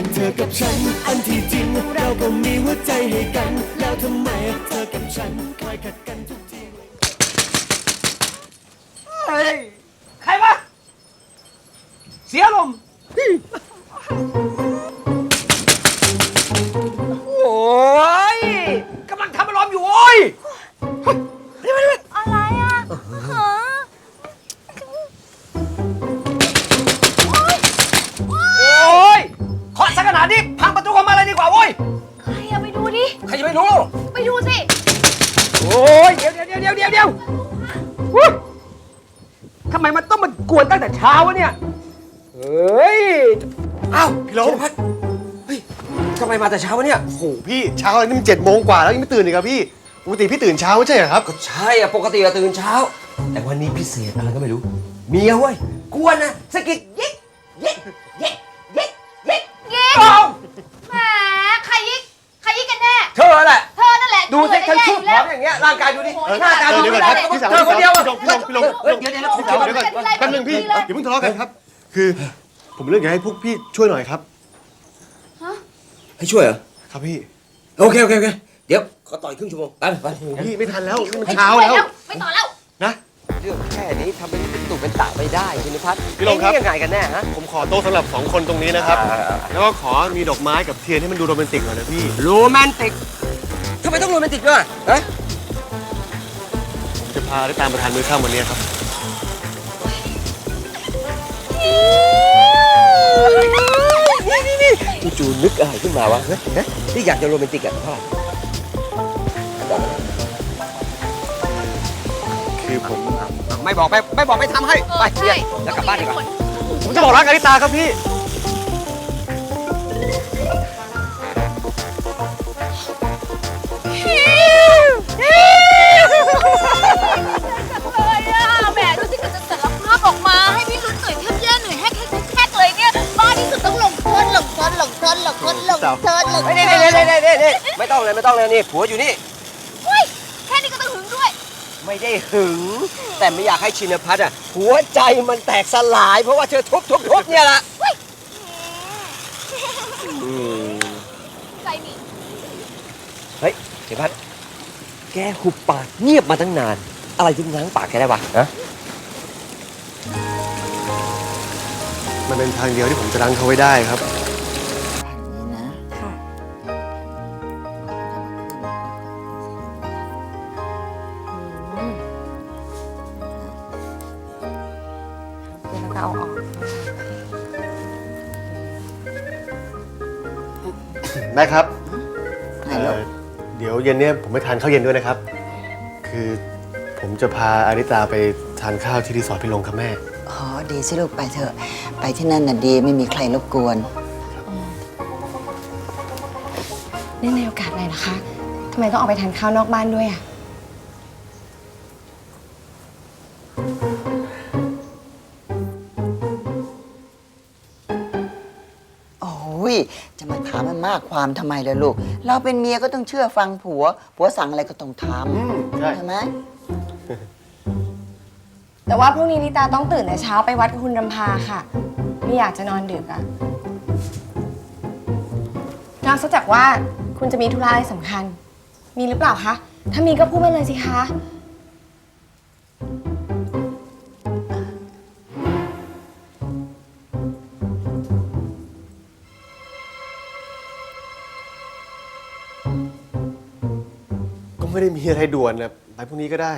กันเธอกับฉัน อันที่จริงเราก็มีหัวใจให้กัน แล้วทำไมเธอกับฉันคอยขัดกันทุกที เฮ้ยใครวะเสียลมณ์โอ้ยกำลังทำอารมณ์อยู่โอ้ยเฮ้ยเฮ้ยเฮ้ยอะไรอะฮ เข้ามาเลยดีกว่าโว้ย ใครอะไปดูดิ ใครจะไม่รู้ ไปดูสิโอ้ยเดี๋ยวเดี๋ยวเดี๋ยวเดี๋ยวเดี๋ยวอุ๊ยทำไมมันต้องมากวนตั้งแต่เช้าวะเนี่ย เฮ้ย อ้าวพี่ลงชินพัฒน์เฮ้ยทำไมมาแต่เช้าวะเนี่ย โอ้โหพี่เช้านี่มันเจ็ดโมงกว่าแล้วยังไม่ตื่นอีกครับพี่ปกติพี่ตื่นเช้าไม่ใช่เหรอครับ ก็ใช่อะปกติเราตื่นเช้า แต่วันนี้พิเศษอะไรก็ไม่รู้ เมียเว้ยกวนนะสะกิดยิกยิก ร่างกายดูดิโอ้โหหน้าตาเดี๋ยวดูเดี๋ยวไม่ก่อนได้ครับพี่สาวเธอคนเดียวอะพี่ลงพี่ลงพี่ลงเฮ้ยเดี๋ยวเดี๋ยวพี่สาวเดี๋ยวก่อนแป๊บนึงพี่อย่าเพิ่งทะเลาะกันครับ คือ ผมเรื่องอยากให้พวกพี่ช่วยหน่อยครับให้ช่วยเหรอครับพี่ โอเคโอเคโอเคเดี๋ยวขอต่อยครึ่งชั่วโมงไปไปพี่ไม่ทันแล้วนี่มันไม่เช้าช่วยแล้วไม่ต่อแล้วนะเรื่องแค่นี้ทำเป็นตุเป็นตะไม่ได้ชินพัฒน์พี่ลงครับเอ๊ะนี่ยังไงกันแน่ฮะผมขอโต๊ะสำหรับสองคนตรงนี้นะครับอ่าแล้วก็ขอมีดอกไม้กับเทียนให้มันดูโรแมนติกหน่อยนะพี่โรแมนติกทำไมต้องโรแมนติกด้วยฮะผม จะพาได้ตามประธานมือข้ามวันนี้ครับ นี่นี่นี่จู่ๆนึกอะไรขึ้นมาวะฮะฮะที่อยากจะโรแมนติกกันเท่าไหร่คือผมไม่บอกไม่ไม่บอกไม่ทำให้ ไปเรียนแล้วกลับบ้านดีกว่า ผมจะบอกรักอนิตาครับพี่ ลงโทษลงโทษลงโทษเฮ้ยนี่นี่นี่นี่นี่นี่ไม่ต้องเลยไม่ต้องเลยนี่ผัวอยู่นี่เฮ้ยแค่นี้ก็ต้องหึงด้วย ไม่ได้หึง แต่ไม่อยากให้ชินพัฒน์อะหัวใจมันแตกสลาย เพราะว่าเธอทุบทุบทุบเนี่ยละอืมใจมีเฮ้ยชินพัฒน์แกหุบปากเงียบมาตั้งนาน อะไรถึงง้างปากแกได้วะฮะมันเป็นทางเดียวที่ผมจะรั้งเขาไว้ได้ครับ ก็เอาออกแม่ครับเอ่อเดี๋ยวเย็นเนี้ยผมไปทานข้าวเย็นด้วยนะครับ คือผมจะพาอาริตาไปทานข้าวที่รีสอร์ทพี่ลงครับแม่ อ๋อดีสิลูกไปเถอะ ไปที่นั่นน่ะดีไม่มีใครรบกวน เนื่องในโอกาสอะไรนะคะทำไมต้องออกไปทานข้าวนอกบ้านด้วยอะ จะมาถามมันมากความทำไมล่ะลูก เราเป็นเมียก็ต้องเชื่อฟังผัว ผัวสั่งอะไรก็ต้องทอืมใช่ำใช่ไหมแต่ว่าพรุ่งนี้ลิตาต้องตื่นแต่เช้าไปวัดกับคุณรำพาค่ะ ไม่อยากจะนอนดึกอะนอกจากว่าคุณจะมีธุระอะไรสำคัญ มีหรือเปล่าคะ ถ้ามีก็พูดมาเลยสิคะ ไม่ได้มีอะไรด่วนนะไปพรุ่งนี้ก็ได้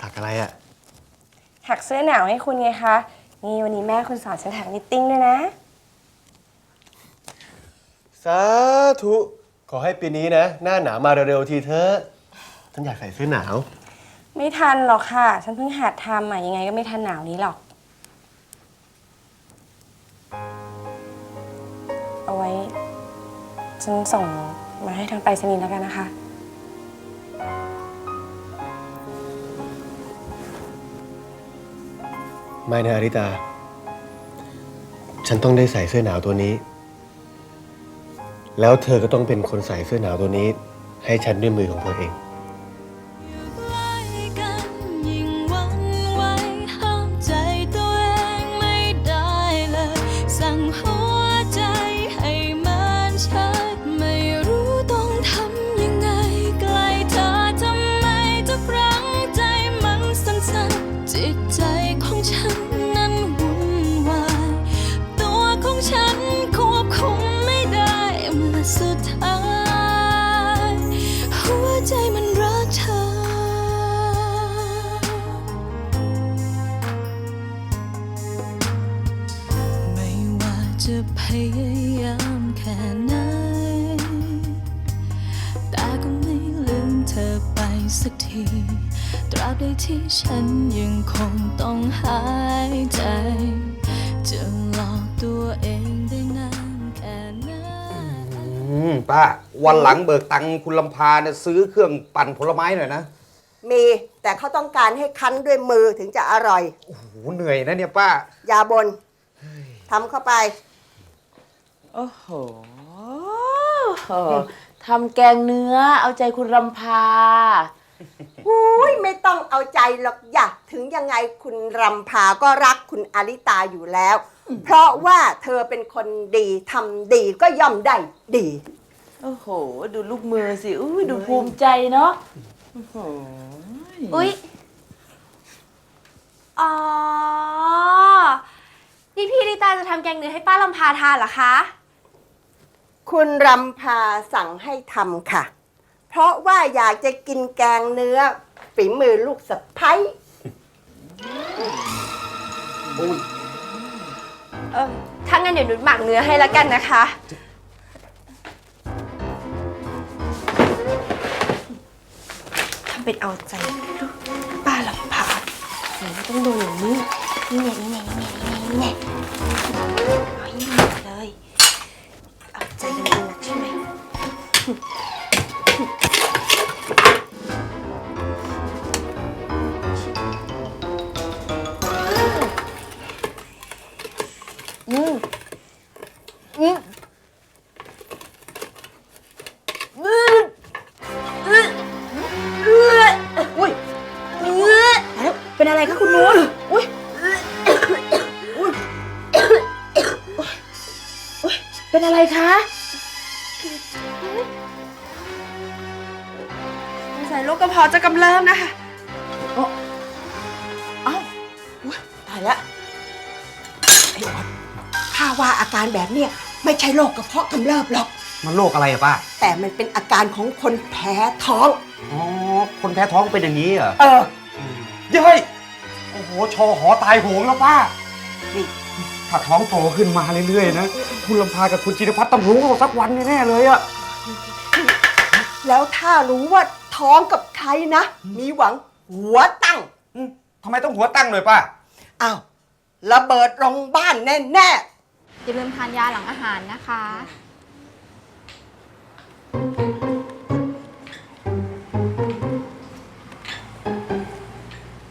ถักอะไรอะ ถักเสื้อหนาวให้คุณไงคะ นี่วันนี้แม่คุณสอนฉันถักนิตติ้งด้วยนะ สาธุ ขอให้ปีนี้นะ หน้าหนาวมาเร็วๆทีเถอะ ฉันอยากใส่เสื้อหนาว ไม่ทันหรอกค่ะ ฉันเพิ่งหัดทำอะยังไงก็ไม่ทันหนาวนี้หรอก เอาไว้ ฉันส่งมาให้ทางไปรษณีย์แล้วกันนะคะ ไม่นะอาริตา ฉันต้องได้ใส่เสื้อหนาวตัวนี้ แล้วเธอก็ต้องเป็นคนใส่เสื้อหนาวตัวนี้ ให้ฉันด้วยมือของเธอเอง ยายามแค่ไหน แต่ก็ไม่ลืมเธอไปสักที ตราบใดที่ฉันยังคงต้องหายใจ จะหลอกตัวเองได้นานแค่ไหน อืมป้าวันหลังเบิกตังค์คุณลำพาเนี่ยซื้อเครื่องปั่นผลไม้หน่อยนะมีแต่เขาต้องการให้คั้นด้วยมือถึงจะอร่อย โอ้โหเหนื่อยนะเนี่ยป้าอย่าบนทำเข้าไป โอ้โหทำแกงเนื้อเอาใจคุณรำพา อุ้ยไม่ต้องเอาใจหรอกอย่าถึงยังไงคุณรำพาก็รักคุณอาริตาอยู่แล้ว เพราะว่าเธอเป็นคนดีทำดีก็ย่อมได้ดี โอ้โห ดูลูกมือสิอุ้ยดูภูมิใจเนาะโอ้โหอุ๊ยอ๋อ นี่พี่ลิตาจะทำแกงเนื้อให้ป้าลำพาทานเหรอคะ คุณรำพาสั่งให้ทำค่ะ เพราะว่าอยากจะกินแกงเนื้อฝีมือลูกสะพ้ยเออถ้างั้นเดี๋ยวหนุหมักเนื้อให้แล้วกันนะคะ ทำเป็นเอาใจลูกป้าลำพาหนูต้องโดนอย่างนี้นี่ไงนี่ไงนี่ไงนี่ไง กระเพาะจะกำเริบนะคะเอ้าอุ๊ยตายละไอ้ออดข้าว่าอาการแบบเนี้ยไม่ใช่โรคกระเพาะกำเริบหรอก มันโรคอะไรอะป้า แต่มันเป็นอาการของคนแพ้ท้อง อ๋อ คนแพ้ท้องเป็นอย่างนี้เหรอเออเย้ยโอ้โห ชอหอตายโหงแล้วป้า นี่ถ้าท้องโตขึ้นมาเรื่อยๆนะ คุณลำพากับคุณจินพัฒน์ต้องรู้เราสักวันแน่ๆเลยอะ แล้วถ้ารู้ว่า ท้องกับใครนะ มีหวังหัวตั้งอืมทำไมต้องหัวตั้งเลยป้า อ้าวระเบิดลงบ้านแน่อย่าลืมทานยาหลังอาหารนะคะ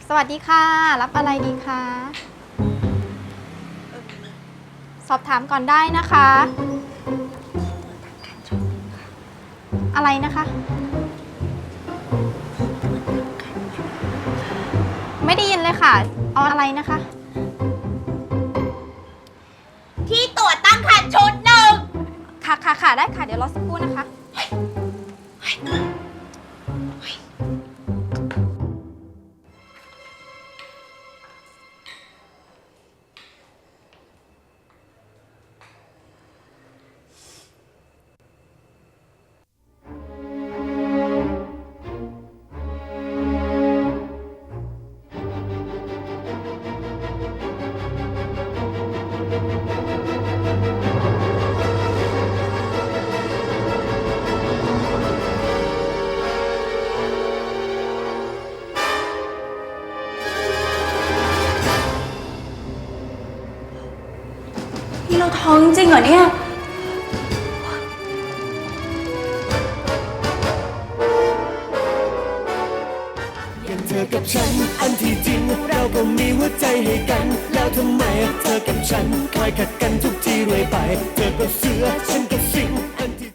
สวัสดีค่ะ รับอะไรดีคะ สอบถามก่อนได้นะคะ อะไรนะคะไได้ยินเลยค่ะ เอาอะไรนะคะ ที่ตรวจตั้งคันชุดหนึ่งค่ะค่ะค่ะได้ค่ะ เดี๋ยวรอสักครู่นะคะ งจริงเหรอเนี่ยกันเธอกับฉัน อันที่จริง เราก็มีหัวใจให้กัน แล้วทำไม เธอกับฉันคอยขัดกันทุกทีเลยไป เธอก็เสือ ฉันก็สิง